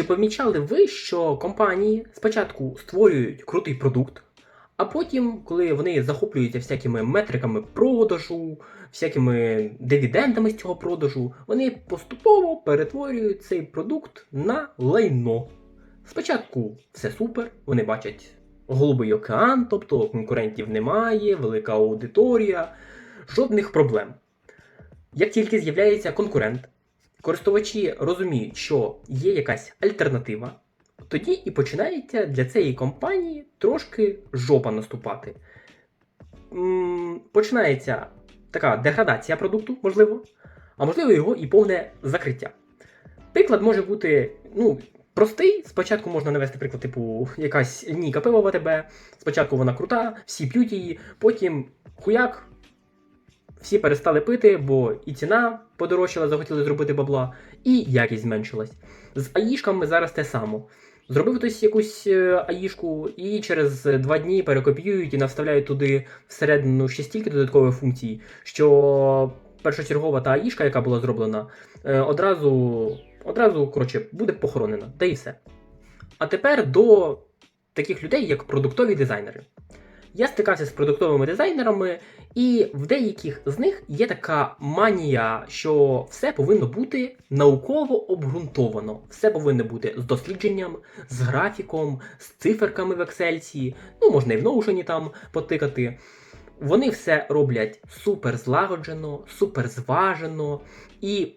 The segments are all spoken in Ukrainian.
Чи помічали ви, що компанії спочатку створюють крутий продукт, а потім, коли вони захоплюються всякими метриками продажу, всякими дивідендами з цього продажу, вони поступово перетворюють цей продукт на лайно. Спочатку все супер, вони бачать голубий океан, тобто конкурентів немає, велика аудиторія, жодних проблем. Як тільки з'являється конкурент, користувачі розуміють, що є якась альтернатива, тоді і починається для цієї компанії трошки жопа наступати. Починається така деградація продукту, можливо, а можливо його і повне закриття. Приклад може бути ну, простий. Спочатку можна навести приклад, типу, якась лінійка пива в АТБ. Спочатку вона крута, всі п'ють її, потім хуяк, всі перестали пити, бо і ціна подорожчала, захотіли зробити бабла, і якість зменшилась. З аїшками зараз те само. Зробив хтось якусь е, аїшку, і через два дні перекопіюють і навставляють туди всередину ще стільки додаткових функцій, що першочергова та аїшка, яка була зроблена, е, одразу, одразу коротше, буде похоронена. Та і все. А тепер до таких людей, як продуктові дизайнери. Я стикався з продуктовими дизайнерами, і в деяких з них є така манія, що все повинно бути науково обґрунтовано. Все повинно бути з дослідженням, з графіком, з циферками в Excel, ну можна і в Notion там потикати. Вони все роблять супер злагоджено, супер зважено і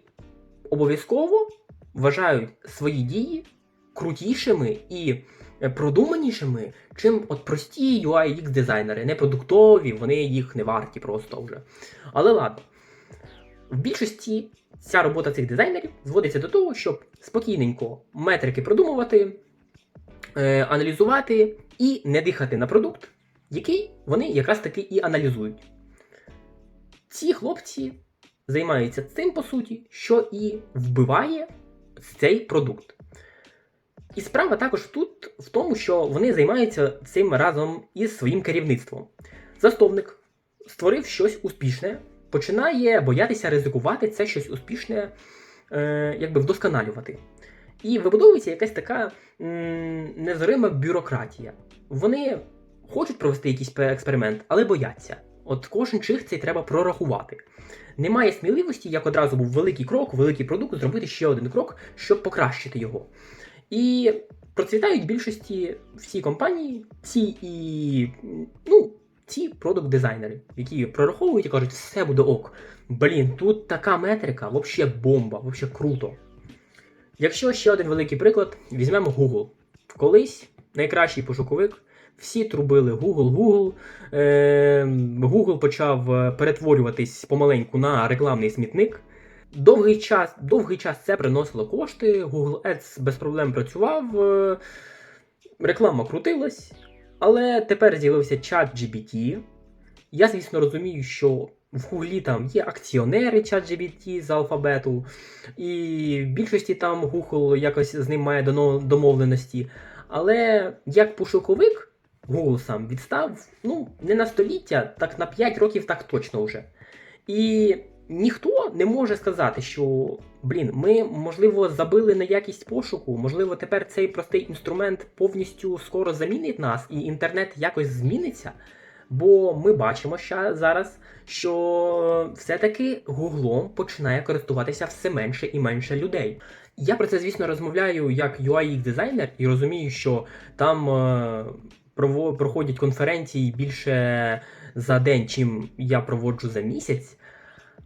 обов'язково вважають свої дії крутішими і продуманішими, чим от прості UI UX дизайнери, не продуктові, вони їх не варті просто вже. Але ладно. В більшості ця робота цих дизайнерів зводиться до того, щоб спокійненько метрики продумувати, е, аналізувати і не дихати на продукт, який вони якраз таки і аналізують. Ці хлопці займаються цим, по суті, що і вбиває цей продукт. І справа також тут в тому, що вони займаються цим разом із своїм керівництвом. Засновник створив щось успішне, починає боятися ризикувати це щось успішне, е, якби вдосконалювати. І вибудовується якась така незрима бюрократія. Вони хочуть провести якийсь експеримент, але бояться. От кожен чих цей треба прорахувати. Немає сміливості, як одразу був великий крок, великий продукт, зробити ще один крок, щоб покращити його. І процвітають в більшості всі компанії, ці і ну, ці продукт-дизайнери, які прораховують і кажуть, все буде ок. Блін, тут така метрика, взагалі бомба, взагалі круто. Якщо ще один великий приклад, візьмемо Google. Колись найкращий пошуковик, всі трубили Google, Google. Е, Google почав е, перетворюватись помаленьку на рекламний смітник. Довгий час, довгий час це приносило кошти, Google Ads без проблем працював, е, реклама крутилась, але тепер з'явився чат GBT. Я, звісно, розумію, що в Гуглі там є акціонери чат GBT з алфабету, і в більшості там Google якось з ним має домовленості. Але як пошуковик, Google сам відстав ну, не на століття, так на 5 років так точно вже. І ніхто не може сказати, що блін, ми, можливо, забили на якість пошуку, можливо, тепер цей простий інструмент повністю скоро замінить нас, і інтернет якось зміниться. Бо ми бачимо ща, зараз, що все-таки Гуглом починає користуватися все менше і менше людей. Я про це, звісно, розмовляю як UI дизайнер і розумію, що там е, проходять конференції більше за день, чим я проводжу за місяць.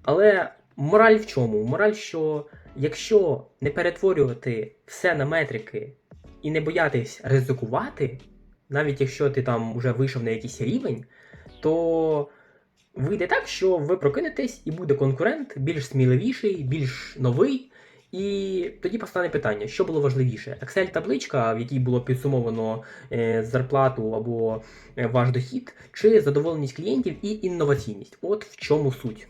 Але мораль в чому? Мораль, що якщо не перетворювати все на метрики і не боятись ризикувати, навіть якщо ти там вже вийшов на якийсь рівень, то вийде так, що ви прокинетесь і буде конкурент більш сміливіший, більш новий. І тоді постане питання, що було важливіше: Excel-табличка, в якій було підсумовано е, зарплату або е, ваш дохід, чи задоволеність клієнтів і інноваційність. От в чому суть.